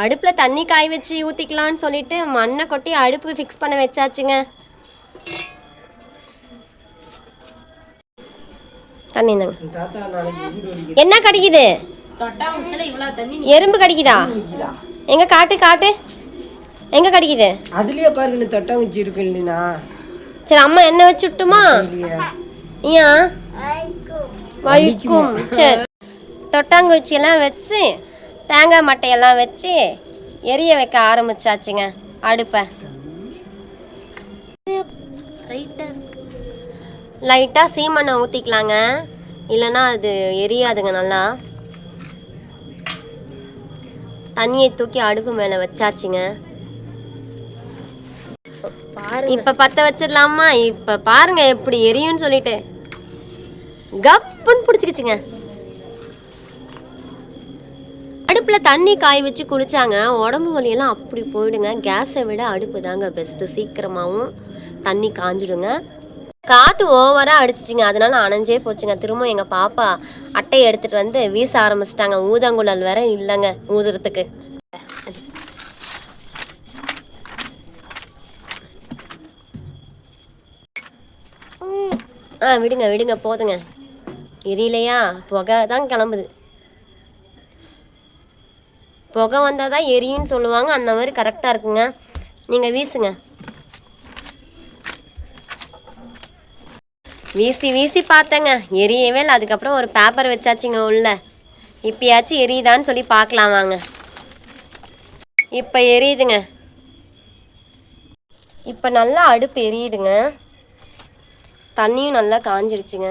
அடுப்பில் தண்ணி காய வச்சு ஊற்றிக்கலான்னு சொல்லிட்டு மண்ணை கொட்டி அடுப்பு ஃபிக்ஸ் பண்ண வச்சாச்சுங்க. தண்ணி என்ன கடிக்குது? எறும்பு கடிக்குதா? எங்க காட்டு காட்டு? எங்க கடிக்குது? அதுலயே பாருங்க தொட்டாங்குச்சி இருக்கு இல்லைனா சரி அம்மா என்ன வச்சு விட்டுமா? ஏன் வலிக்கும்? சரி. தொட்டாங்குச்சி எல்லாம் வச்சு தேங்காய் மட்டையெல்லாம் வச்சு எரிய வைக்க ஆரம்பிச்சாச்சுங்க. அடுப்பை. லைட்டாக சீமண்ணை ஊற்றிக்கலாங்க இல்லைன்னா அது எரியாதுங்க நல்லா. தண்ணியை தூக்கி அடுப்பு மேலே வச்சாச்சுங்க. இப்ப பத்த வச்சிடலாமா? இப்ப பாருங்க எப்படி எரியும்னு சொல்லிட்டு. கப்புன்னு பிடிச்சிக்கிச்சுங்க. அடுப்பில் தண்ணி காய வச்சு குளிச்சாங்க உடம்பு வலியெல்லாம் அப்படி போயிடுங்க. கேஸை விட அடுப்பு தாங்க பெஸ்ட்டு சீக்கிரமாகவும் தண்ணி காஞ்சிடுங்க. காற்று ஓவராக அடிச்சிச்சிங்க. அதனால அணைஞ்சே போச்சுங்க. திரும்ப எங்கள் பாப்பா அட்டையை எடுத்துகிட்டு வந்து வீச ஆரம்பிச்சிட்டாங்க. ஊதங்குழல் வேற இல்லைங்க ஊதுறதுக்கு. ஆ விடுங்க விடுங்க. போதுங்க. எரியலையா? புகை தான் கிளம்புது. புகை வந்தால் தான் எரியும்னு சொல்லுவாங்க. அந்த மாதிரி கரெக்டாக இருக்குங்க. நீங்கள் வீசுங்க. வீசி வீசி பார்த்தேங்க. எரியவே இல்லை. அதுக்கப்புறம் ஒரு பேப்பர் வச்சாச்சுங்க உள்ள. இப்பயாச்சும் எரியுதான்னு சொல்லி பார்க்கலாம் வாங்க. இப்போ எரியுதுங்க. இப்போ நல்லா அடுப்பு எரியுதுங்க. தண்ணியும் நல்லா காஞ்சிருச்சுங்க.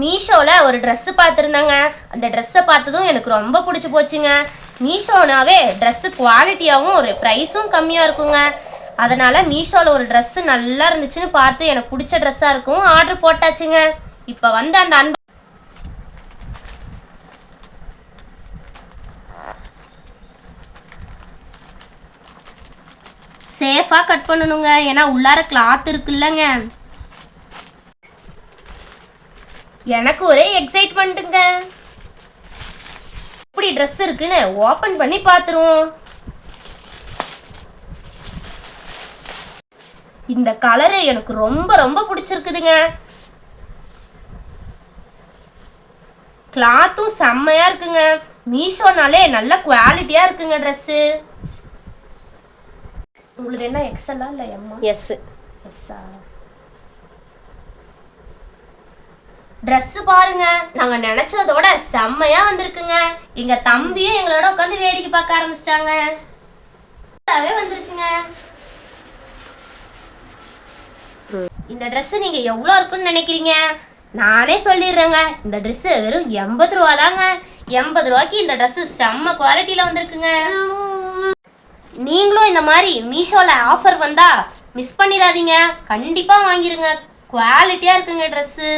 மீஷோவில் ஒரு ட்ரெஸ்ஸு பார்த்துருந்தாங்க. அந்த ட்ரெஸ்ஸை பார்த்ததும் எனக்கு ரொம்ப பிடிச்சி போச்சுங்க. மீஷோனாவே ட்ரெஸ்ஸு குவாலிட்டியாகவும் ஒரு ப்ரைஸும் கம்மியாக இருக்குங்க. அதனால் மீஷோவில் ஒரு ட்ரெஸ்ஸு நல்லா இருந்துச்சுன்னு பார்த்து எனக்கு பிடிச்ச ட்ரெஸ்ஸாக இருக்கும். ஆர்டர் போட்டாச்சுங்க. இப்போ வந்து அந்த அன்பு சேஃபாக கட் பண்ணணுங்க. ஏன்னா உள்ளார கிளாத் இருக்குல்லங்க. எனக்கு ஒரே எக்ஸைட்மெண்ட்டுங்க இப்படி ட்ரெஸ் இருக்குன்னு ஓப்பன் பண்ணி பார்த்துருவோம் இந்த கலரு எனக்கு ரொம்ப ரொம்ப பிடிச்சிருக்குதுங்க. கிளாத்தும் செம்மையா இருக்குங்க. மீஷோனாலே நல்ல குவாலிட்டியாக இருக்குங்க ட்ரெஸ்ஸு உங்களுக்கு என்ன எக்ஸலா இல்லை எம்மா எஸ் எஸ்ஸா ட்ரெஸ் பாருங்க. நாங்க நினைச்சதோட செம்மையா வந்திருக்குங்க. எங்க தம்பியும் எங்களோட உட்காந்து வேடிக்கை பார்க்க ஆரம்பிச்சிட்டாங்க. வந்துருச்சுங்க. இந்த Dress நீங்க எவ்வளோ இருக்குன்னு நினைக்கிறீங்க? நானே சொல்லிடுறேங்க. இந்த Dress வெறும் எண்பது ரூபா தாங்க எண்பது ரூபாய்க்கு இந்த Dress செம்ம குவாலிட்டியில வந்திருக்குங்க. நீங்களும் இந்த மாதிரி மீஷோல ஆஃபர் வந்தா மிஸ் பண்ணிடாதீங்க. கண்டிப்பா வாங்கிருங்க. குவாலிட்டியா இருக்குங்க ட்ரெஸ்ஸு